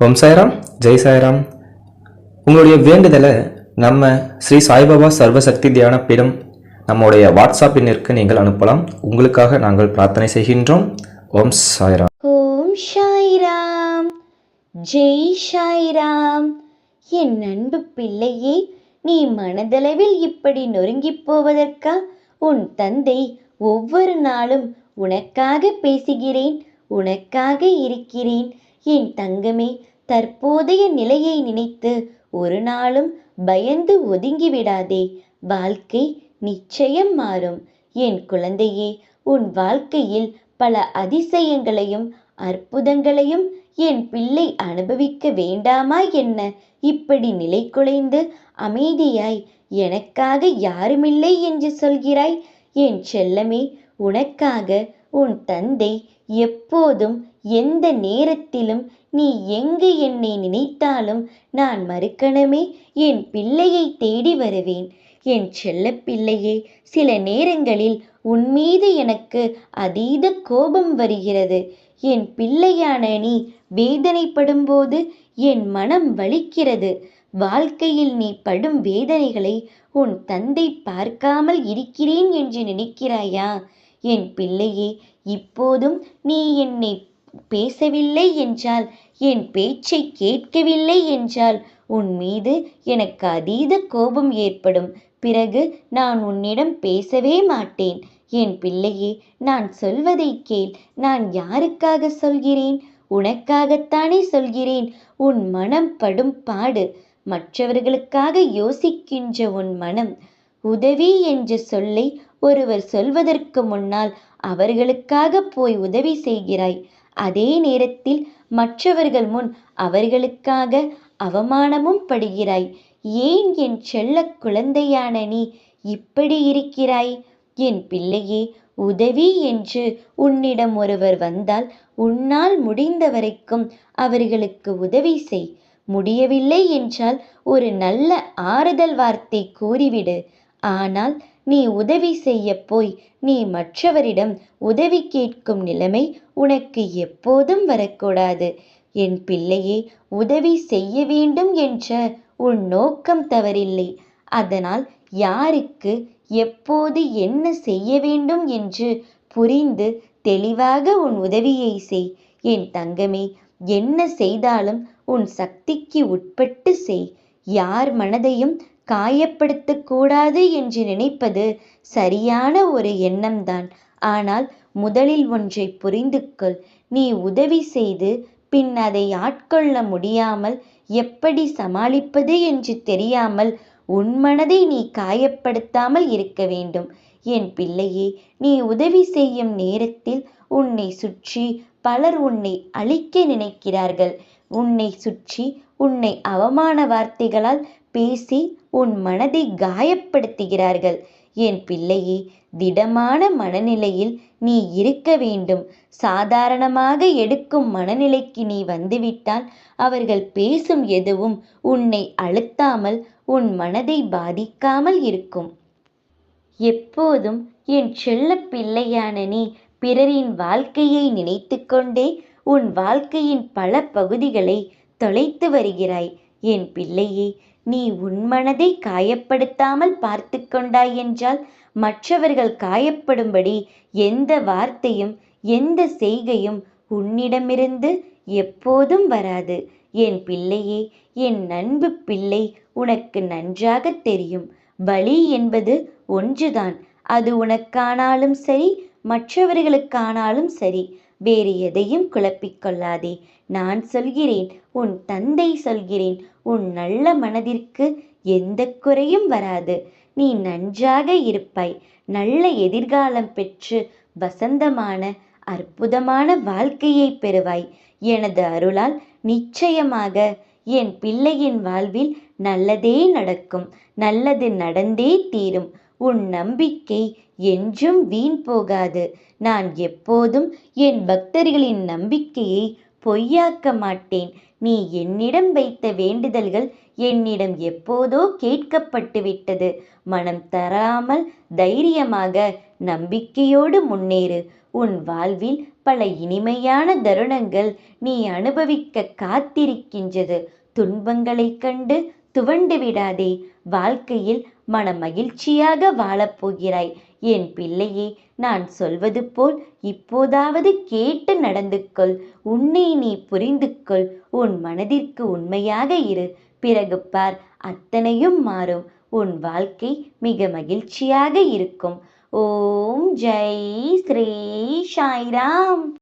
ஓம் சாய்ராம் ஜெய் சாய்ராம். உங்களுடைய வேண்டுதலை நம்ம ஸ்ரீ சாய்பாபா சர்வசக்தி தியான பீடம் நம்முடைய வாட்ஸ்அப் எண்ணிற்கு நீங்கள் அனுப்பலாம். உங்களுக்காக நாங்கள் பிரார்த்தனை செய்கின்றோம். ஓம் சாய்ராம். ஓம் சாய்ராம். ஜெய் சாய்ராம். என் அன்பு பிள்ளையே நீ மனதளவில் இப்படி நொறுங்கிப் போவதற்கா? உன் தந்தை ஒவ்வொரு நாளும் உனக்காக பேசுகிறேன் உனக்காக இருக்கிறேன். என் தங்கமே தற்போதைய நிலையை நினைத்து ஒரு நாளும் பயந்து ஒதுங்கி விடாதே வாழ்க்கை நிச்சயம் மாறும். என் குழந்தையே உன் வாழ்க்கையில் பல அதிசயங்களையும் அற்புதங்களையும் என் பிள்ளை அனுபவிக்க வேண்டாமா என்ன? இப்படி நிலை குலைந்து அமைதியாய் எனக்காக யாருமில்லை என்று சொல்கிறாய்? என் செல்லமே உனக்காக உன் தந்தை எப்போதும் எந்த நேரத்திலும் நீ எங்கு என்னை நினைத்தாலும் நான் மறுக்கணமே. என் பிள்ளையை தேடி வருவேன். என் செல்ல பிள்ளையே சில நேரங்களில் உன்மீது எனக்கு அதீத கோபம் வருகிறது. என் பிள்ளையான நீ வேதனைப்படும்போது என் மனம் வலிக்கிறது. வாழ்க்கையில் நீ படும் வேதனைகளை உன் தந்தை பார்க்காமல் இருக்கிறேன் என்று நினைக்கிறாயா? என் பிள்ளையே இப்போதும் நீ என்னை பேசவில்லை என்றால் என் பேச்சை கேட்கவில்லை என்றால் உன் மீது எனக்கு அதீத கோபம் ஏற்படும். பிறகு நான் உன்னிடம் பேசவே மாட்டேன். என் பிள்ளையே நான் சொல்வதை கேள். நான் யாருக்காக சொல்கிறேன்? உனக்காகத்தானே சொல்கிறேன். உன் மனம் படும் பாடு. மற்றவர்களுக்காக யோசிக்கின்ற உன் மனம். உதவி என்ற சொல்லை ஒருவர் சொல்வதற்கு முன்னால் அவர்களுக்காக போய் உதவி செய்கிறாய். அதே நேரத்தில் மற்றவர்கள் முன் அவர்களுக்காக அவமானமும் படுகிறாய். ஏன் என் செல்ல குழந்தையான நீ இப்படி இருக்கிறாய்? என் பிள்ளையே உதவி என்று உன்னிடம் ஒருவர் வந்தால் உன்னால் முடிந்த வரைக்கும் அவர்களுக்கு உதவி செய். முடியவில்லை என்றால் ஒரு நல்ல ஆறுதல் வார்த்தை கூறிவிடு. ஆனால் நீ உதவி செய்ய போய் நீ மற்றவரிடம் உதவி கேட்கும் நிலைமை உனக்கு எப்போதும் வரக்கூடாது. என் பிள்ளையே உதவி செய்ய வேண்டும் என்ற உன் நோக்கம் தவறில்லை. அதனால் யாருக்கு எப்போது என்ன செய்ய வேண்டும் என்று புரிந்து தெளிவாக உன் உதவியை செய். என் தங்கமே என்ன செய்தாலும் உன் சக்திக்கு உட்பட்டு செய். யார் மனதையும் காயப்படுத்தக்கூடாது என்று நினைப்பது சரியான ஒரு எண்ணம்தான். ஆனால் முதலில் ஒன்றை புரிந்து கொள். நீ உதவி செய்து பின் அதை ஆட்கொள்ள முடியாமல் எப்படி சமாளிப்பது என்று தெரியாமல் உன் மனதை நீ காயப்படுத்தாமல் இருக்க வேண்டும். என் பிள்ளையே நீ உதவி செய்யும் நேரத்தில் உன்னை சுற்றி பலர் உன்னை அழிக்க நினைக்கிறார்கள். உன்னை சுற்றி உன்னை அவமான வார்த்தைகளால் பேசி உன் மனதை காயப்படுத்துகிறார்கள். என் பிள்ளையே திடமான மனநிலையில் நீ இருக்க வேண்டும். சாதாரணமாக எடுக்கும் மனநிலைக்கு நீ வந்துவிட்டால் அவர்கள் பேசும் எதுவும் உன்னை அழுத்தாமல் உன் மனதை பாதிக்காமல் இருக்கும். எப்போதும் என் செல்ல பிள்ளையான நீ பிறரின் வாழ்க்கையை நினைத்துக்கொண்டே உன் வாழ்க்கையின் பல பகுதிகளை தொலைத்து வருகிறாய். என் பிள்ளையே நீ உன் மனதை காயப்படுத்தாமல் பார்த்து கொண்டாய் என்றால் மற்றவர்கள் காயப்படும்படி எந்த வார்த்தையும் எந்த செய்கையும் உன்னிடமிருந்து எப்போதும் வராது. என் பிள்ளையே என் அன்பு பிள்ளை உனக்கு நன்றாக தெரியும். வழி என்பது ஒன்றுதான். அது உனக்கானாலும் சரி மற்றவர்களுக்கானாலும் சரி. வேறு எதையும் குழப்பிக்கொள்ளாதே நான் சொல்கிறேன் உன் தந்தை சொல்கிறேன் உன் நல்ல மனதிற்கு எந்த குறையும் வராது. நீ நன்றாக இருப்பாய். நல்ல எதிர்காலம் பெற்று வசந்தமான அற்புதமான வாழ்க்கையை பெறுவாய். எனது அருளால் நிச்சயமாக என் பிள்ளையின் வாழ்வில் நல்லதே நடக்கும். நல்லது நடந்தே தீரும். உன் நம்பிக்கை என்றும் வீண் போகாது. நான் எப்போதும் என் பக்தர்களின் நம்பிக்கையை பொய்யாக்க மாட்டேன். நீ என்னிடம் வைத்த வேண்டுதல்கள் என்னிடம் எப்போதோ கேட்கப்பட்டு விட்டது. மனம் தராமல் தைரியமாக நம்பிக்கையோடு முன்னேறு. உன் வாழ்வில் பல இனிமையான தருணங்கள் நீ அனுபவிக்க காத்திருக்கின்றது. துன்பங்களைக் கண்டு துவண்டு விடாதே. வாழ்க்கையில் மன மகிழ்ச்சியாக வாழப்போகிறாய். என் பிள்ளையே நான் சொல்வது போல் இப்போதாவது கேட்டு நடந்து கொள். உன்னை நீ புரிந்து கொள். உன் மனதிற்கு உண்மையாக இரு. பிறகு பார் அத்தனையும் மாறும். உன் வாழ்க்கை மிக மகிழ்ச்சியாக இருக்கும். ஓம் ஜெய் ஸ்ரீ சாய்ராம்.